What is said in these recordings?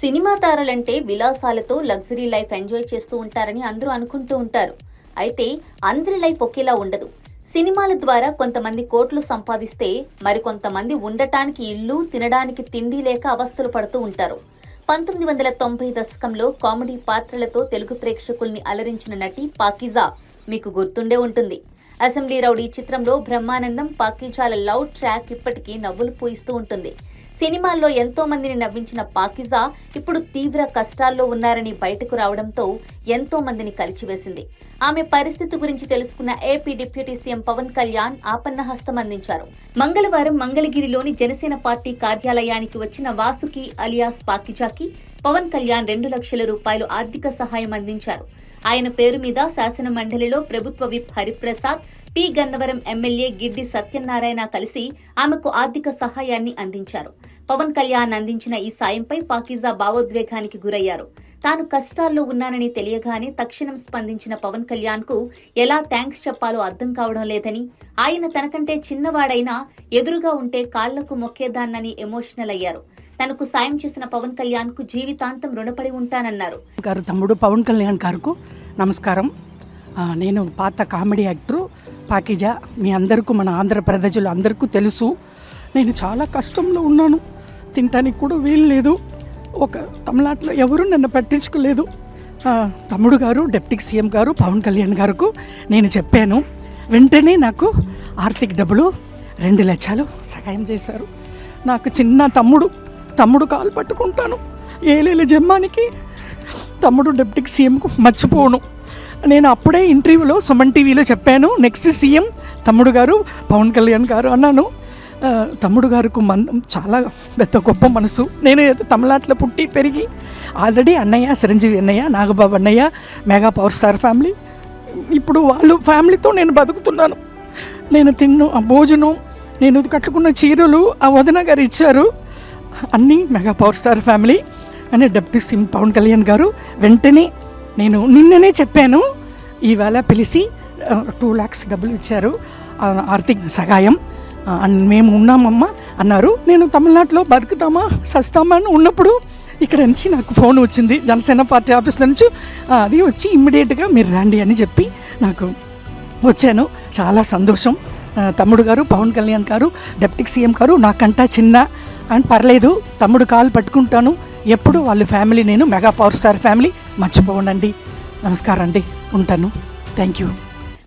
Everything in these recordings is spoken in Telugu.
సినిమా తారలంటే విలాసాలతో లగ్జరీ లైఫ్ ఎంజాయ్ చేస్తూ ఉంటారని అందరూ అనుకుంటూ ఉంటారు. అయితే అందరి లైఫ్ ఒకేలా ఉండదు. సినిమాల ద్వారా కొంతమంది కోట్లు సంపాదిస్తే మరికొంతమంది ఉండటానికి ఇల్లు తినడానికి తిండి లేక అవస్థలు పడుతూ ఉంటారు. పంతొమ్మిది వందల తొంభై దశకంలో కామెడీ పాత్రలతో తెలుగు ప్రేక్షకుల్ని అలరించిన నటి పాకిజా మీకు గుర్తుండే ఉంటుంది. అసెంబ్లీ రౌడీ చిత్రంలో బ్రహ్మానందం పాకిజాల లవ్ ట్రాక్ ఇప్పటికీ నవ్వులు పూయిస్తూ ఉంటుంది. సినిమాల్లో ఎంతో మందిని నవ్వించిన పాకిజా ఇప్పుడు తీవ్ర కష్టాల్లో ఉన్నారని బయటకు రావడంతో ఎంతో మందిని కలిచివేసింది. ఆమె పరిస్థితి గురించి తెలుసుకున్న AP deputy CM Pawan Kalyan ఆపన్న హస్తం అందించారు. మంగళవారం మంగళగిరిలోని జనసేన పార్టీ కార్యాలయానికి వచ్చిన వాసుకి అలియాస్ పాకిజాకి పవన్ కళ్యాణ్ రెండు లక్షల రూపాయలు ఆర్థిక సహాయం అందించారు. ఆయన పేరు మీద శాసన మండలిలో ప్రభుత్వ whip Hariprasad P Gannavaram MLA Giddi Satyanarayana కలిసి ఆమెకు ఆర్థిక సహాయాన్ని అందించారు. పవన్ కళ్యాణ్ అందించిన ఈ సాయంపై పాకిజా భావోద్వేగానికి గురయ్యారు. తాను కష్టాల్లో ఉన్నానని తెలియగానే తక్షణం స్పందించిన పవన్ కళ్యాణ్కు ఎలా థ్యాంక్స్ చెప్పాలో అర్థం కావడం లేదని ఆయన తనకంటే చిన్నవాడైనా ఎదురుగా ఉంటే కాళ్ళకు మొక్కేదాన్నని ఎమోషనల్ అయ్యారు. తనకు సాయం చేసిన పవన్ కళ్యాణ్కు జీవితాంతం రుణపడి ఉంటానన్నారు. గారు తమ్ముడు పవన్ కళ్యాణ్ గారుకు నమస్కారం. నేను పాత కామెడీ యాక్టరు పాకిజా మీ అందరికీ మన ఆంధ్ర ప్రజలు అందరికీ తెలుసు. నేను చాలా కష్టంలో ఉన్నాను. తినటానికి కూడా వీలు లేదు. ఒక తమిళనాడులో ఎవరు నన్ను పట్టించుకోలేదు. తమ్ముడు గారు డిప్యూటీ సీఎం గారు పవన్ కళ్యాణ్ గారుకు నేను చెప్పాను. వెంటనే నాకు ఆర్థిక డబ్బులు రెండు లక్షలు సహాయం చేశారు. నాకు చిన్న తమ్ముడు తమ్ముడు కాలు పట్టుకుంటాను. ఏలేల జమ్మానికి తమ్ముడు డిప్యూటీ సీఎంకు మర్చిపోను. నేను అప్పుడే ఇంటర్వ్యూలో సుమన్ టీవీలో చెప్పాను. నెక్స్ట్ సీఎం తమ్ముడు గారు పవన్ కళ్యాణ్ గారు అన్నాను. తమ్ముడు గారికి మన చాలా పెద్ద గొప్ప మనసు. నేను తమిళనాట్లో పుట్టి పెరిగి ఆల్రెడీ అన్నయ్య చిరంజీవి అన్నయ్య నాగబాబు అన్నయ్య మెగా పవర్ స్టార్ ఫ్యామిలీ. ఇప్పుడు వాళ్ళు ఫ్యామిలీతో నేను బతుకుతున్నాను. నేను తిన్ను ఆ భోజనం నేను కట్టుకున్న చీరలు ఆ వదిన గారు ఇచ్చారు. అన్నీ మెగా పవర్ స్టార్ ఫ్యామిలీ అని డెప్యూటీ సిమ్ పవన్ కళ్యాణ్ గారు. వెంటనే నేను నిన్ననే చెప్పాను ఈవేళ పిలిచి టూ ల్యాక్స్ డబ్బులు ఇచ్చారు ఆర్థిక సహాయం. అండ్ మేము ఉన్నామమ్మా అన్నారు. నేను తమిళనాడులో బతుకుతామా సస్తామా అని ఉన్నప్పుడు ఇక్కడ నుంచి నాకు ఫోన్ వచ్చింది. జనసేన పార్టీ ఆఫీస్లో నుంచి అది వచ్చి ఇమ్మీడియట్గా మీరు రండి అని చెప్పి నాకు వచ్చాను. చాలా సంతోషం. తమ్ముడు గారు పవన్ కళ్యాణ్ గారు డెప్యూటీ సీఎం గారు నాకంటా చిన్న అండ్ పర్లేదు తమ్ముడు కాలు పట్టుకుంటాను. ఎప్పుడు వాళ్ళ ఫ్యామిలీ నేను మెగా పవర్ స్టార్ ఫ్యామిలీ. మర్చిపోనండి నమస్కారం అండి. ఉంటాను. Thank you.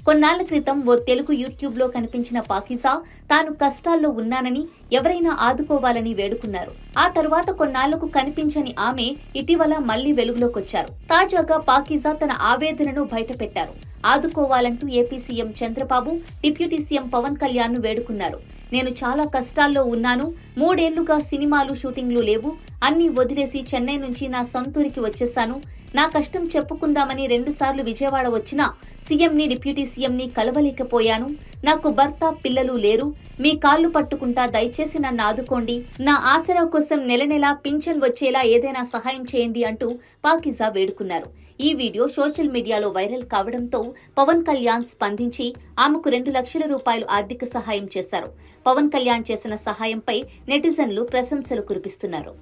కొన్నాళ్ళ క్రితం ఓ తెలుగు యూట్యూబ్లో కనిపించిన పాకిజా తాను కష్టాల్లో ఉన్నానని ఎవరైనా ఆదుకోవాలని వేడుకున్నారు. ఆ తర్వాత కొన్నాళ్ళకు కనిపించని ఆమె ఇటీవల మళ్ళీ వెలుగులోకొచ్చారు. తాజాగా పాకిజా తన ఆవేదనను బయటపెట్టారు. ఆదుకోవాలంటూ AP CM Chandrababu deputy CM Pawan కళ్యాణ్ను వేడుకున్నారు. నేను చాలా కష్టాల్లో ఉన్నాను మూడేళ్ళుగా సినిమాలు షూటింగ్లు లేవు అన్నీ వదిలేసి చెన్నై నుంచి నా సొంతూరికి వచ్చేశాను. నా కష్టం చెప్పుకుందామని రెండుసార్లు విజయవాడ వచ్చినా సీఎంని డిప్యూటీ సీఎంని కలవలేకపోయాను. నాకు భర్త పిల్లలు లేరు. మీ కాళ్ళు పట్టుకుంటా దయచేసి నన్ను ఆదుకోండి. నా ఆసరా కోసం నెల నెలా పింఛన్ వచ్చేలా ఏదైనా సహాయం చేయండి అంటూ పాకిజా వేడుకున్నారు. ఈ వీడియో సోషల్ మీడియాలో వైరల్ కావడంతో పవన్ కళ్యాణ్ స్పందించి ఆమెకు రెండు లక్షల రూపాయలు ఆర్థిక సహాయం చేశారు. పవన్ కళ్యాణ్ చేసిన సహాయంపై నెటిజన్లు ప్రశంసలు కురిపిస్తున్నారు.